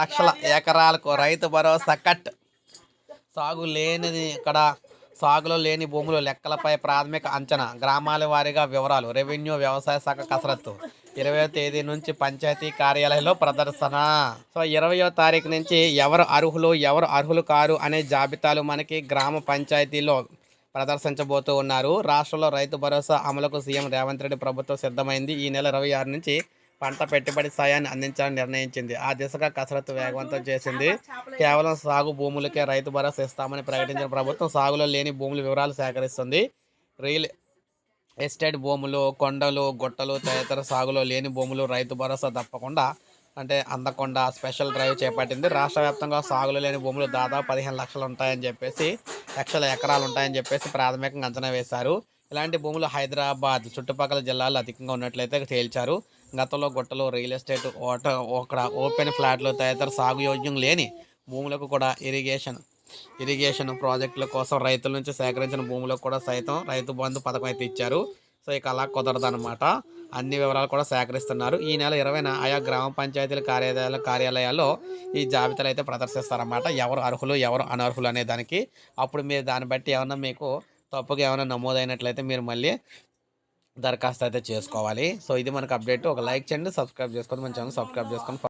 లక్షల ఎకరాలకు రైతు భరోసా కట్. సాగు లేనిది ఇక్కడ సాగులో లేని భూములు లెక్కలపై ప్రాథమిక అంచనా. గ్రామాల వారీగా వివరాలు. రెవెన్యూ వ్యవసాయ శాఖ కసరత్తు. ఇరవయో తేదీ నుంచి పంచాయతీ కార్యాలయంలో ప్రదర్శన. సో ఇరవయో తారీఖు నుంచి ఎవరు అర్హులు ఎవరు అర్హులు కారు అనే జాబితాలు మనకి గ్రామ పంచాయతీలో ప్రదర్శించబోతూ ఉన్నారు. రాష్ట్రంలో రైతు భరోసా అమలుకు సీఎం రేవంత్ రెడ్డి ప్రభుత్వం సిద్ధమైంది. ఈ నెల ఇరవై ఆరు నుంచి పంట పెట్టుబడి సాయాన్ని అందించాలని నిర్ణయించింది. ఆ దిశగా కసరత్తు వేగవంతం చేసింది. కేవలం సాగు భూములకే రైతు భరోసా ఇస్తామని ప్రకటించిన ప్రభుత్వం సాగులో లేని భూముల వివరాలు సేకరిస్తుంది. రియల్ ఎస్టేట్ భూములు కొండలు గుట్టలు తదితర సాగులో లేని భూములు రైతు భరోసా తప్పకుండా అంటే అందకుండా స్పెషల్ డ్రైవ్ చేపట్టింది. రాష్ట్ర వ్యాప్తంగా సాగులో లేని భూములు దాదాపు పదిహేను లక్షలు ఉంటాయని చెప్పేసి లక్షల ఎకరాలు ఉంటాయని చెప్పేసి ప్రాథమికంగా అంచనా వేశారు. ఇలాంటి భూములు హైదరాబాద్ చుట్టుపక్కల జిల్లాల్లో అధికంగా ఉన్నట్లయితే తేల్చారు. గతంలో గుట్టలు రియల్ ఎస్టేట్ ఓట అక్కడ ఓపెన్ ఫ్లాట్లు తదితర సాగు యోగ్యం లేని భూములకు కూడా ఇరిగేషన్ ఇరిగేషన్ ప్రాజెక్టుల కోసం రైతుల నుంచి సేకరించిన భూములకు కూడా సైతం రైతు బంధు పథకం అయితే ఇచ్చారు. సో ఇక అలా కుదరదనమాట అన్ని వివరాలు కూడా సేకరిస్తున్నారు. ఈ నెల ఇరవైన ఆయా గ్రామ పంచాయతీల కార్యాలయాల కార్యాలయాల్లో ఈ జాబితాలు అయితే ప్రదర్శిస్తారన్నమాట. ఎవరు అర్హులు ఎవరు అనర్హులు అనే దానికి. అప్పుడు మీరు దాన్ని బట్టి ఏమన్నా మీకు తప్పుగా ఏమైనా నమోదైనట్లయితే మీరు మళ్ళీ దరఖాస్తు అయితే చేసుకోవాలి. సో ఇది మనకు అప్డేట్ ఒక లైక్ చేయండి సబ్స్క్రైబ్ చేసుకోండి మన ఛానల్ సబ్స్క్రైబ్ చేసుకొని